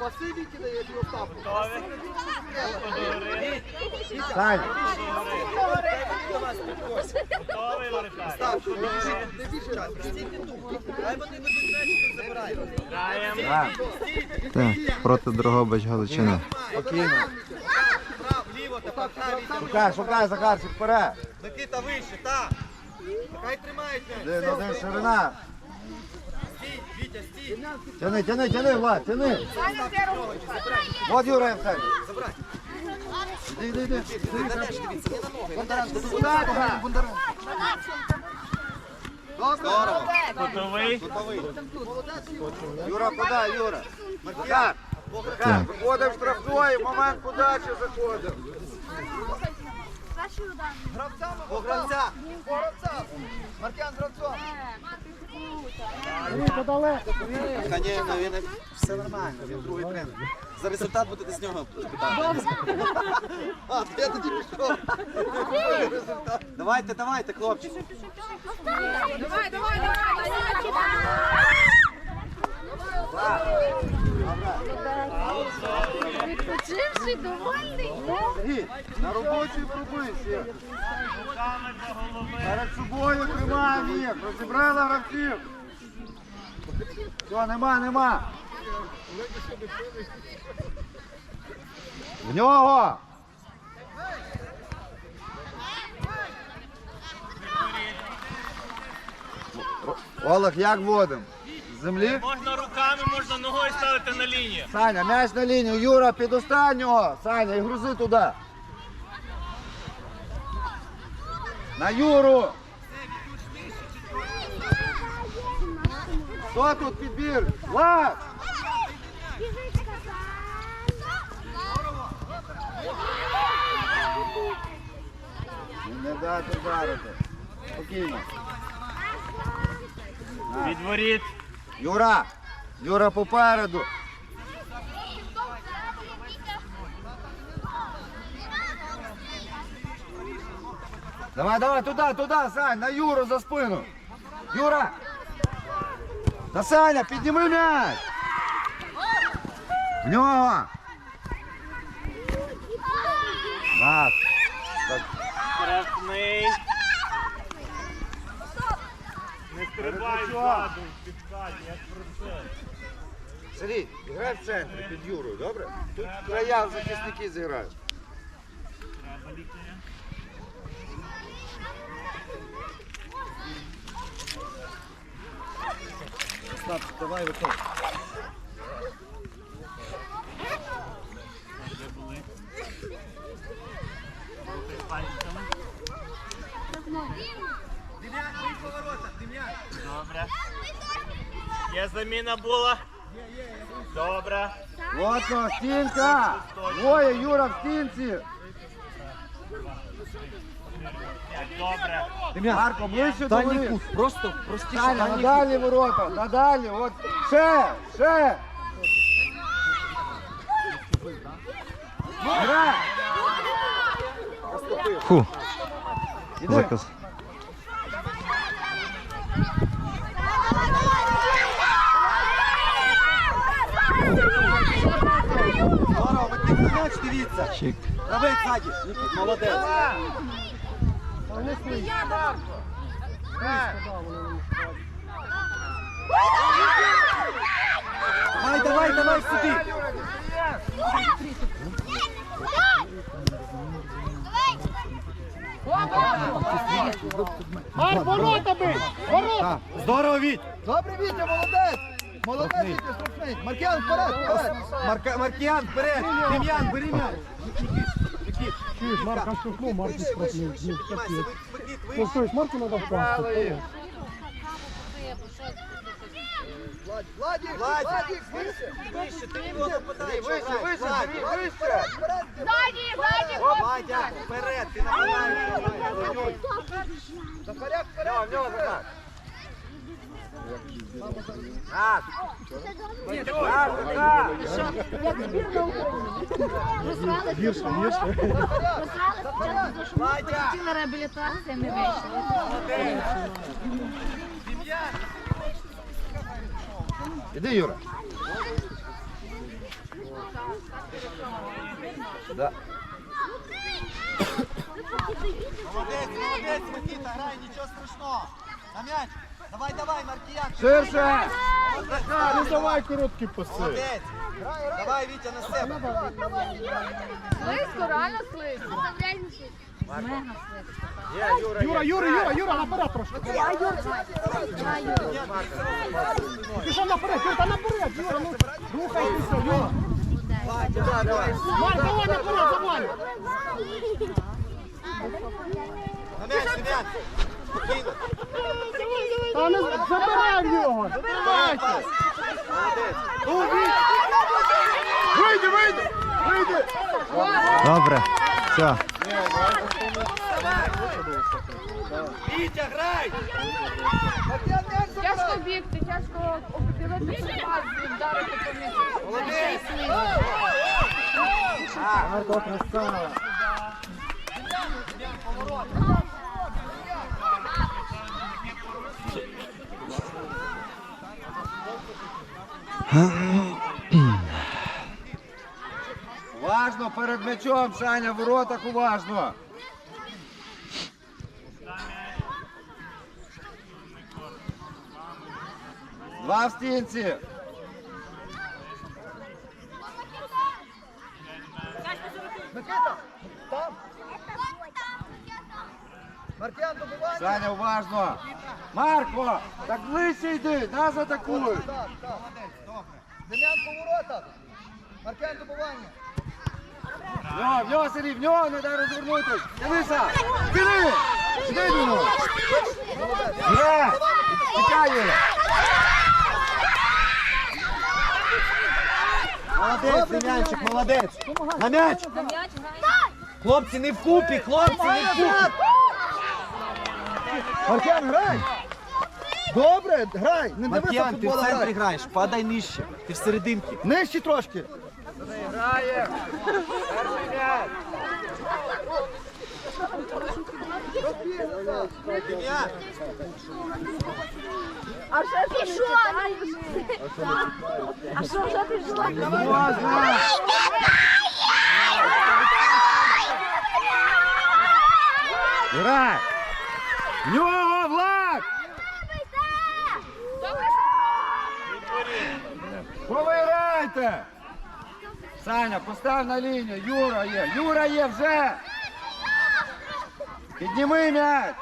Пасиві кидає його ставку. Сань, Готовий вертай. Став, не більше раз. Хай вони забирають. Так, проти Дрогобич Галичини. спокійно. Прав, тепер. Шукай, шукай, Захарчик, вперед. Микита вище, так. Хай. Один, один, ширина. Тяни, тяни, тяни, Влад, тяни. Вот Юра. Забирай. Іди, іди, іди. На ноги. Бондаренко, Бондаренко. Бондаренко. Здорово. Готовий. Юра, подай, Юра. Захар, Захар, виходимо в штрафної, момент подачі заходимо. Гравцями, по гравця. По гравця. Маркян з гравцом. Звісно, він все нормально, він другий тренер. За результат будете з нього питати. А, то я тоді пішов. Давайте, давайте, хлопці. Давай, давай, давай, Відпочивши, довольний. Сергій, на роботі голови. Перед собою тримаємо їх. Розібрали гравців. Все, нема, нема. В нього. Олег, як водим? З землі? Можна руками, можна ногою ставити на лінію. Саня, м'яч на лінію. Юра, під останнього. Саня, і грузи туди. На Юру. Хто тут підбір? Влад! Не дати вдарити. Спокійно. Від воріт. Юра! Юра попереду. Давай, давай, туда, туда, Сань, на Юру за спину. Юра! Та Саня, підніми м'яч! В нього! Нас. Штрафний. Не стрибай ззаду. Сергій, грай в центрі під Юрою, добре? Тут края захисники зіграють. Лікаря. Давай, виходь. Де Добре. Є заміна була? Добре. Плотно, стінка! Двоє, Юра в стінці! Добре. Марко, ближче до воріт. Просто простіше. Таня, надалі ворота, надалі, от. Ще, ще! Грай! Фу, Іди. заказ. Чик. Давай ззаді. Нікіт, молодець. Давай, давай, давай сюди. Так, Здорово, Віть. Добре, Вітя, молодець. Молодець, штрафний. Маркян, вперед, вперед. Марка, Маркіян, вперед. Дем'ян, бери м'яч. Чуєш, Марка штовхнув, Марку штрафнув. Ну, Марку треба впасти. Владик, Владик. Владик, вище. Вище, ти його нападаєш. Вище, грай, вище, грай. Сергій, Владик, вище! вперед, вперед. Ззаді, ззаді, так. Так, так. Як збір на Україні. Просрали спочатку. Просрали спочатку, тому що ми хотіли реабілітацію, не вийшли. Іди, Юра. Да. Молодець, молодець, Микита, грай, нічого страшного. На м'яч. Давай, давай, Маркіян. Ширше! Ну давай короткі паси. Давай, Вітя, на себе. Слизько, реально слизько. Мега слизько. Юра, Юра, Юра, Юра, наперед трошки. Пішов наперед, Юра, та наперед, Юра, ну рухайтеся, Юра. Марк, давай наперед, завалю. На м'яч. Спокійно. Не забирай. Давайте. Вийди, вийди, вийди. Добре. Все. Вітя, грай! Тяжко бігти, тяжко дивитися пас, вдарити по м'ячу. Ще й слизько. Марко, Уважно перед м'ячом, Саня, в воротах уважно. Два в стінці. Микита, там. Маркіян. Саня, уважно. Марко, так ближче йди, нас атакують. Так, так. Дем'ян поворота. Маркіян добивання. В нього, в нього, Сергій, в нього не дай розвернутись. Дивися, до нього. Є, тікає. Молодець, Дем'янчик, молодець. На м'яч. Хлопці, не вкупі, хлопці, не вкупі. Маркіян, грай. Добре, грай. Не дивися ти в центрі грай. граєш, падай нижче. Ти в серединки. Нижче трошки. Грає. Перший м'яч. А вже пішов. А що вже пішло? Можна. Грай. В Повирайте! Саня, постав на лінію. Юра є. Юра є вже. Підніми м'яч.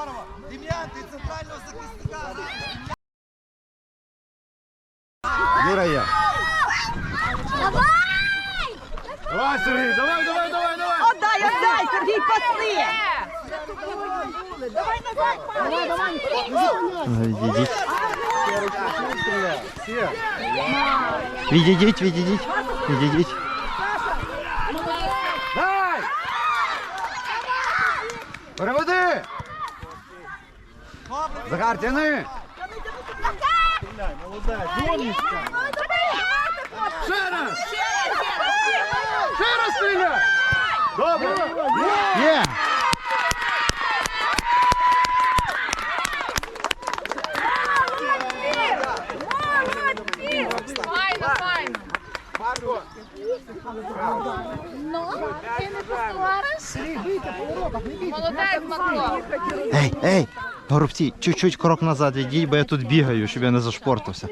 здорово. Дем'ян, ти центрального захисника граєш. Юра є. Давай! Давай, Сергій, давай, давай, давай, давай. Отдай, отдай, Сергій, пасли! Відійдіть. Відійдіть, відійдіть. Відійдіть. Дай! Переведи! Захар, тяни! Ще раз! Ще раз стріляй! Добре! Є! Ти не? Молодець, Макло. Ей, ей! Горобці, чуть-чуть крок назад відійдіть, бо я тут бігаю, щоб я не зашпортався.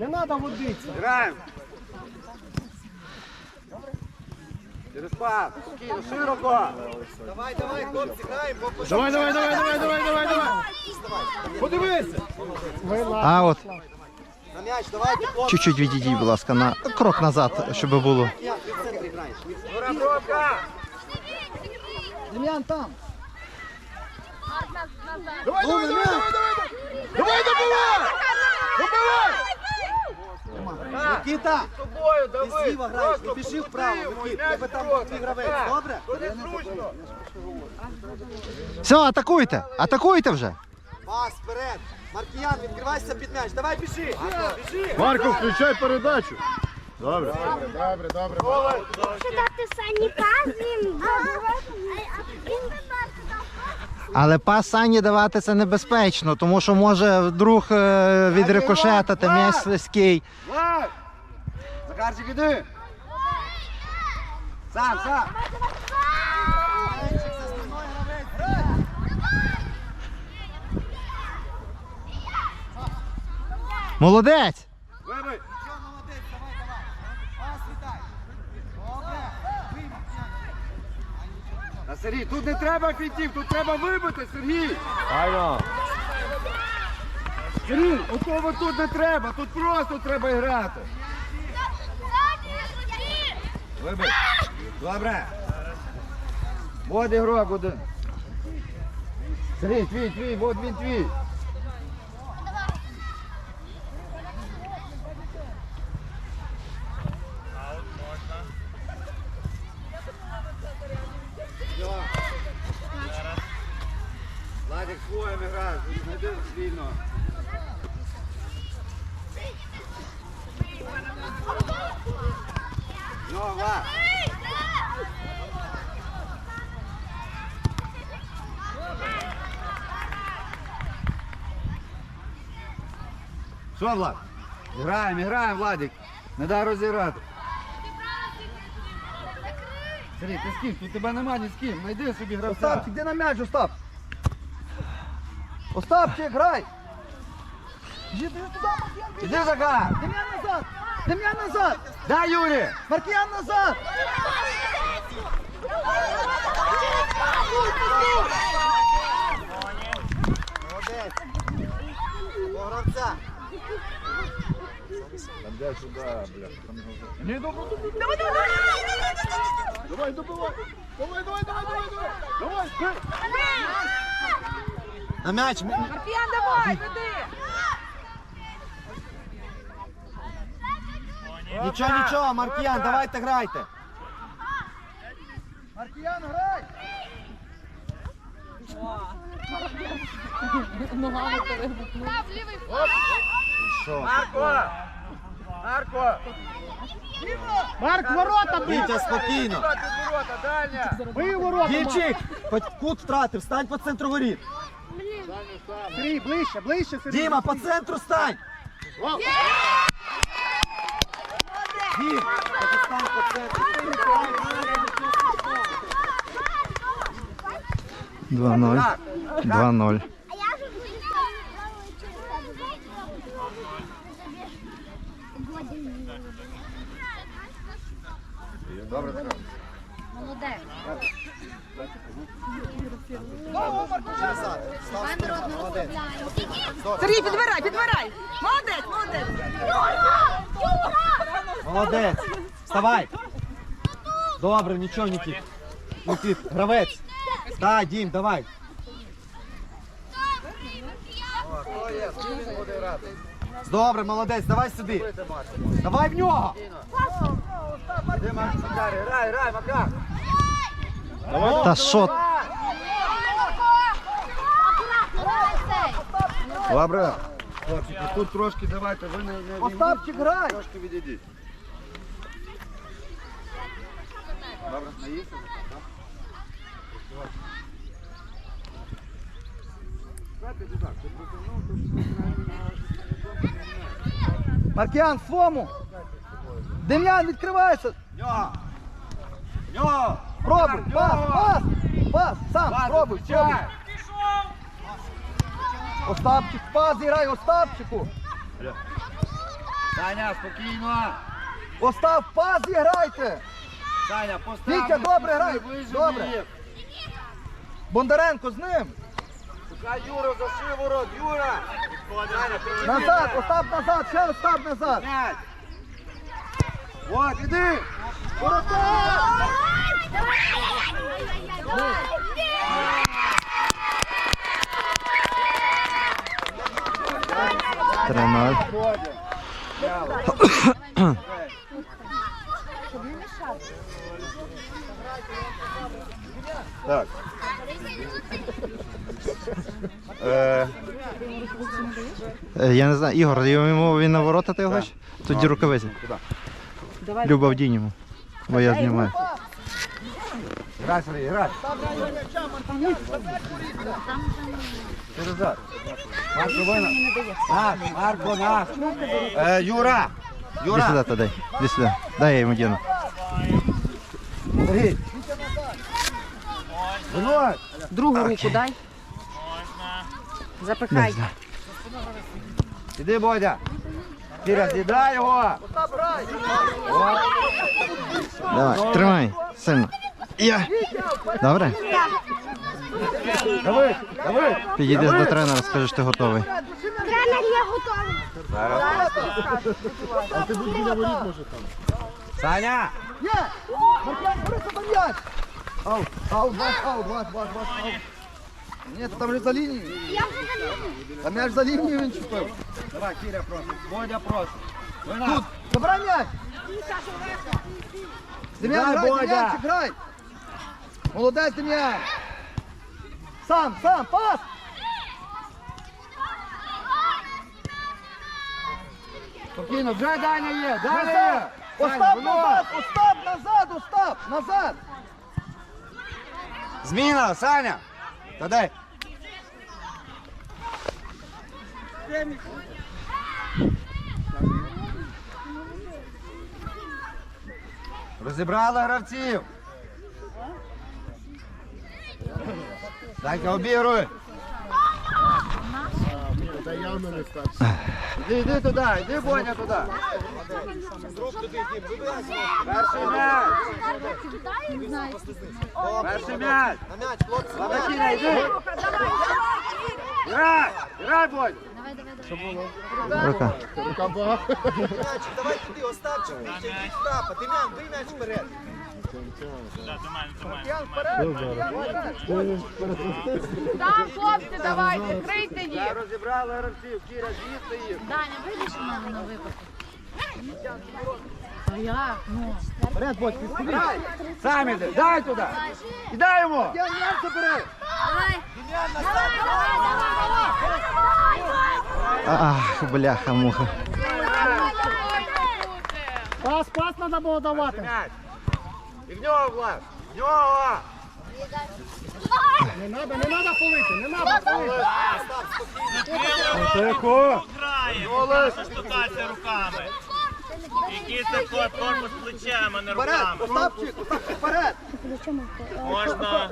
Не треба водитися. Граємо! Через пас! Спокійно, широко! Давай, давай, хлопці, граємо. бо. Давай, давай, давай, давай, давай, давай, давай! Подивися! А от, На м'яч, давайте, хлопці. чуть-чуть відійдіть, будь ласка, на крок назад, щоб було. Юра, пробка! Дем'ян там. Давай, давай, давай, давай, давай! Давай, добивай! Добивай! Микита, тобою, ти давай! зліва граєш, біжи вправо, Микит. Тебе там твій гравець, добре? Зручно! Все, атакуйте! Атакуйте вже! Пас, вперед. Маркіян, відкривайся під м'яч. Давай біжи. Біжи. Марко, включай передачу. Добре. Добре, добре. Дати Сані пас, він він Але пас Сані давати це небезпечно, тому що може вдруг е, відрикошетати м'яч слизький. Влад! Захарчик, іди! Сам, сам! Молодець! Сергій, тут не треба фінтів, тут треба вибити, Сергій! Айно! Сергій, отого тут не треба, тут просто треба грати. Вибить. Добре! Вот ігрок один. Сергій, твій, твій, вот він твій. Владик своїм грає, знайди вільно. Ну, Влад. Що, Влад? Граємо, граємо, Владик. Не дай розіграти. Сергій, ти з ким? Тут тебе нема ні з ким. Найди собі гравця. Остап, іди на м'яч, Остап. Остапчик, грай. Іди туди. Іди Захар! Дем'ян назад. Дем'ян назад. Дай, Юрій! Маркіян назад. Не добро. Давай, давай, давай. Давай, добивай. Давай, давай, давай, давай, давай. Давай, На м'яч. Маркіян, давай, веди. Нічого, нічого, Маркіян, давайте грайте. Маркіян, грай. Ногами перегнув. Марко! Марко! Марк, ворота! Вітя, спокійно. Ворота! Бий ворота, Марк! Дівчик, кут втратив, стань по центру воріт. Сергій, ближче, ближче, Сергій! Діма, по центру стань. Дім, так і стань по центру. 2-0. 2-0. Сергій, підбирай, підбирай. Молодець, молодець. Молодець. Вставай. Добре, нічого, Нікіт. Нікіт, гравець. Стай, Дім, давай. Добре, молодець, давай сюди. Давай в нього. Де Марко Макар? Та що? Добре. Хлопчики, тут трошки давайте, ви не, не Остапчик, грай. трошки відійдіть. Добре, наїсти? Щоб свому. Дем'ян, відкривайся. Нього! Нього! Пробуй, пас, пас, пас, сам, пробуй, пробуй. Остапчик, пас грай, Остапчику. Саня, спокійно! Остап, пас грайте. Саня, постав! Вітя, добре грай, добре. Бондаренко з ним. Шукай Юру за шиворот, Юра! Назад. Остап назад, ще Остап назад. Вот, іди! Три ноль. Так. Е, Я не знаю, Ігор, йому він на ворота ти його? хочеш? Тоді рукавиці. Люба вдінь йому. Бо я знімаю. Грай, Сергій, грай. Через. Марко, вина. Наш, Марко, наш. Е, Юра. Іди Юра. сюди туди. Іди сюди. Дай я йому діну. Сергій. Винось. Другу руку дай. Запихай. Іди, Бодя. Кіра, з'їдай його. О, Давай, тримай, сильно. Я. Добре? Давай, давай. Підійдеш до тренера, скажеш, ти готовий. Тренер, я готовий. А ти будь біля воріт, може там. Саня. Є! Маркян, бери себе м'яч! Ау, ау, два, ау, два, два, два, ау. Ні, то там же за лінією. Я вже за лінією. Там м'яч за лінією він чупив. Давай, Кіря просить. Бодя просить. Вина. Тут, забирай м'яч! Дем'ян, Дай, грай, Бодя. Дем'янчик, грай! Молодець, Дем'ян! Сам, сам, пас! Спокійно, вже Даня є, Даня є. Назад! Саня, Остап вино. назад! Остап назад! Остап! Назад! Зміна, Саня. Та дай. Розібрали гравців. Так, обігруй. Явно не старший. Іди, іди туди, іди, Боня, туди. Перший м'яч. Перший м'яч. На м'яч, хлопці! Лавакіна, йди. Грай, грай, Бодь. Рука. Рука була. Давай туди, Остапчик, вище, йди Остапа. Дем'ян, бий м'яч вперед. Там, хлопці, давайте, крийте їх. Розібрали гравців, Кіра, звідси їх. Даня, вийдеш на, на випадку. Як? Ну. Вперед, Бодь, підходи! Сам іди, дай туди. І дай йому. Дем'ян, забери! Дем'ян, назад! Ах, бляха, муха. Пас, пас треба було давати. І в нього, Влад. В нього. Не треба, не треба полити, не треба полити. Тихо. Грає, наша штукація руками. Який це код, корпус плечем, а не Вперед! руками. Остапчик, Остапчик, вперед! Можна.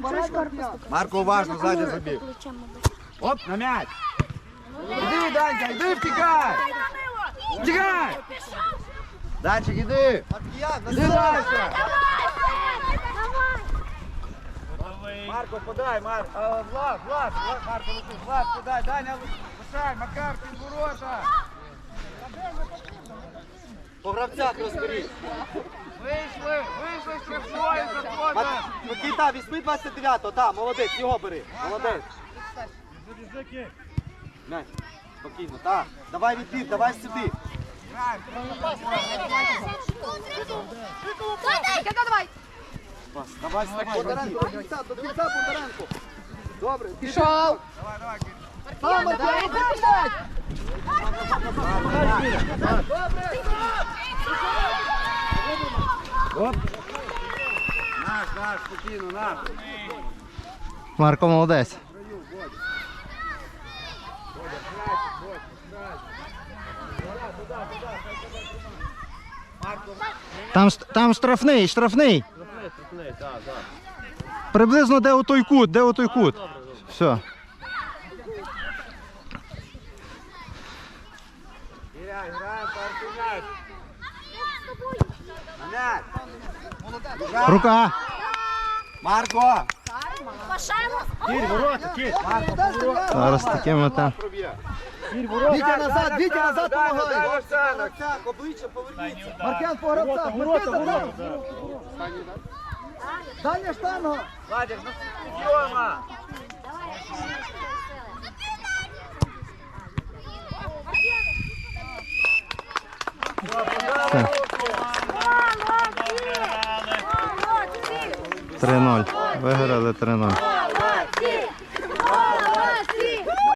Марко уважно ззаді забіг. Оп, на м'яч. Іди, Данька, іди, втікай. Втікай. Данчик, іди. Маркіян, Іди назад! Марко, подай, Марко. А, Влад, Влад, Влад, Марко, летить. Влад, подай, Даня, лишай, Макар, під ворота. По гравцях розберіть. Вийшли, вийшли з штрафної, заходимо. Микита, візьми 29-го, так, молодець, його бери. Молодець. М'яч, спокійно, так. Давай відбір, давай сюди. Кида, давай. Пас, Давай, давай. Бондаренко, до кінця, до кінця, Бондаренко. Добре, Пішов. Сам, Давай, Маркіян, давай. Оп. Наш, наш, спокійно, наш. Марко молодець. Там, ст- там штрафний, штрафний. Приблизно де отой кут, де отой кут. Все. Рука. Марко. Кір, ворота, кір. Зараз такими там. Вітя назад, Вітя назад Оксана. Обличчя поверніться. Маркян по гравцях. Даня штанга. Владик, ну Тьома. Три 3-0. Виграли 3-0.